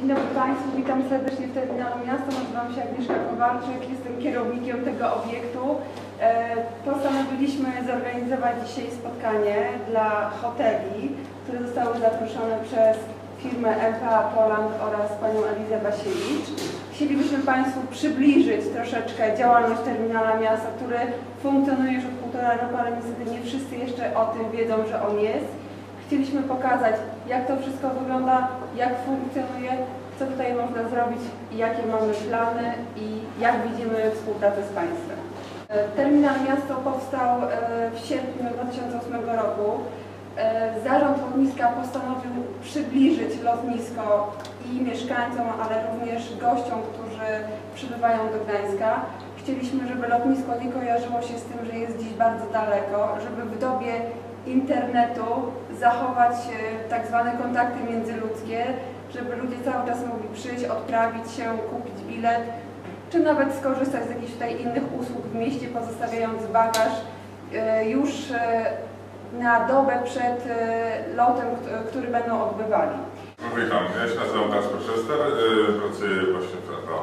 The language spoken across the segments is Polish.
Dzień dobry Państwu, witam serdecznie w Terminalu Miasta. Nazywam się Agnieszka Kowalczyk, jestem kierownikiem tego obiektu. E, Postanowiliśmy zorganizować dzisiaj spotkanie dla hoteli, które zostały zaproszone przez firmę MPA Poland oraz panią Elizę Basiewicz. Chcielibyśmy Państwu przybliżyć troszeczkę działalność Terminala Miasta, który funkcjonuje już od półtora roku, ale niestety nie wszyscy jeszcze o tym wiedzą, że on jest. Chcieliśmy pokazać, jak to wszystko wygląda, jak funkcjonuje, co tutaj można zrobić jakie mamy plany i jak widzimy współpracę z Państwem. E, Terminal Miasto powstał e, w sierpniu 2008 roku. E, Zarząd lotniska postanowił przybliżyć lotnisko i mieszkańcom, ale również gościom, którzy przybywają do Gdańska. Chcieliśmy, żeby lotnisko nie kojarzyło się z tym, że jest gdzieś bardzo daleko, żeby w dobie internetu zachować e, tak zwane kontakty międzyludzkie, żeby ludzie cały czas mogli przyjść, odprawić się, kupić bilet, czy nawet skorzystać z jakichś tutaj innych usług w mieście, pozostawiając bagaż e, już e, na dobę przed lotem, kt- który będą odbywali. Witam, ja się nazywam Kasper Szester, pracuję właśnie w MPA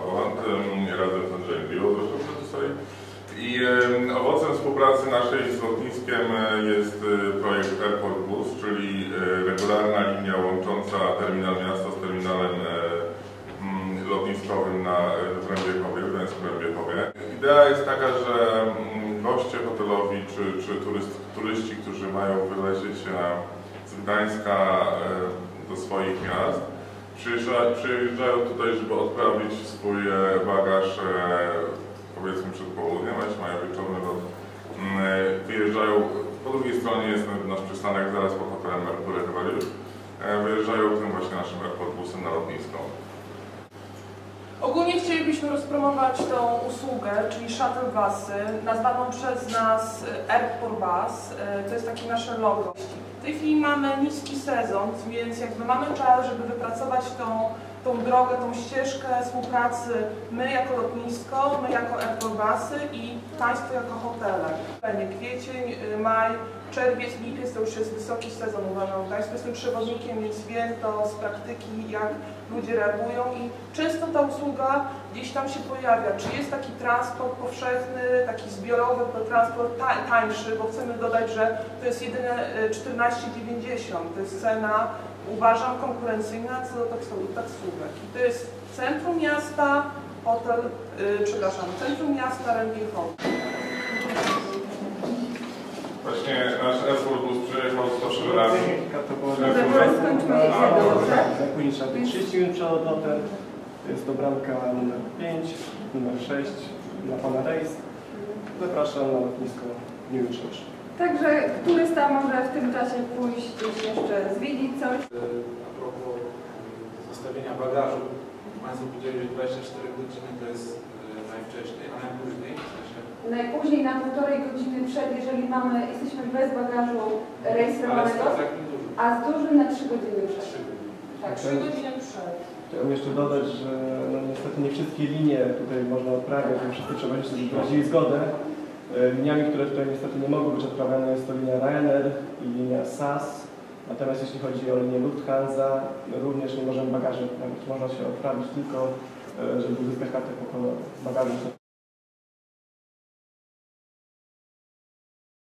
naszej z lotniskiem y, jest y, projekt Airport Bus, czyli y, regularna linia łącząca terminal miasta z terminalem mm, lotniskowym na y, w Rębiechowie, w Gdańskim Rębiechowie. Idea jest taka, że mm, goście hotelowi czy, czy turyst, turyści, którzy mają wylecieć z Gdańska do swoich miast, przyjeżdża, przyjeżdżają tutaj, żeby odprawić swój e, bagaż e, powiedzmy przed południem, a mają wieczorny lot, e, wyjeżdżają, po drugiej stronie jest nasz przystanek zaraz pod hotelem Mercury chyba już, e, wyjeżdżają tym właśnie naszym airport busem na lotnisko. Ogólnie chcielibyśmy rozpromować tą usługę, czyli shuttle busy, nazwaną przez nas e, Airport Bus. E, To jest takie nasze logo. W tej chwili mamy niski sezon, więc jakby mamy czas, żeby wypracować tą, tą drogę, tą ścieżkę współpracy my jako lotnisko, my jako Airport Busy i Państwo jako hotele. Kwiecień, y, maj, czerwiec, lipiec to już jest wysoki sezon uważam. Państwo jestem przewodnikiem, więc wiem to z praktyki, jak ludzie reagują i często ta usługa gdzieś tam się pojawia. Czy jest taki transport powszechny, taki zbiorowy transport ta- tańszy, bo chcemy dodać, że to jest jedyne e, 14,90. To jest cena, uważam, konkurencyjna co do taksówek. I to jest centrum miasta, hotel, y, przepraszam, centrum miasta Rębiechowy. Właśnie nasz airport bus przyjechał 103 razy. To było Może może skończymy jednego, dobrze? Później trzeba być 30 minut przed odlotem. To jest to bramka numer 5, numer 6 na pana rejs. Zapraszam na lotnisko w dniu jutrzejszym. Także turysta może w tym czasie pójść gdzieś jeszcze zwiedzić coś. A propos y, zostawienia bagażu, Państwo powiedzieli, że 24 godziny to jest y, najwcześniej, a najpóźniej, w sensie Najpóźniej na półtorej godziny przed, jeżeli mamy, jesteśmy bez bagażu rejestrowanego, dużym, a z dużym na 3 godziny przed. 3 godziny. Tak. Trzy godziny przed. Chciałbym jeszcze dodać, że no niestety nie wszystkie linie tutaj można odprawiać, nie wszyscy przewoźnicy wyrazili zgodę. E, Liniami, które tutaj niestety nie mogą być odprawiane jest to linia Ryanair i linia SAS. Natomiast jeśli chodzi o linię Lufthansa, również nie możemy bagaży. Można się odprawić tylko, e, żeby uzyskać kartę pokładową bagażu.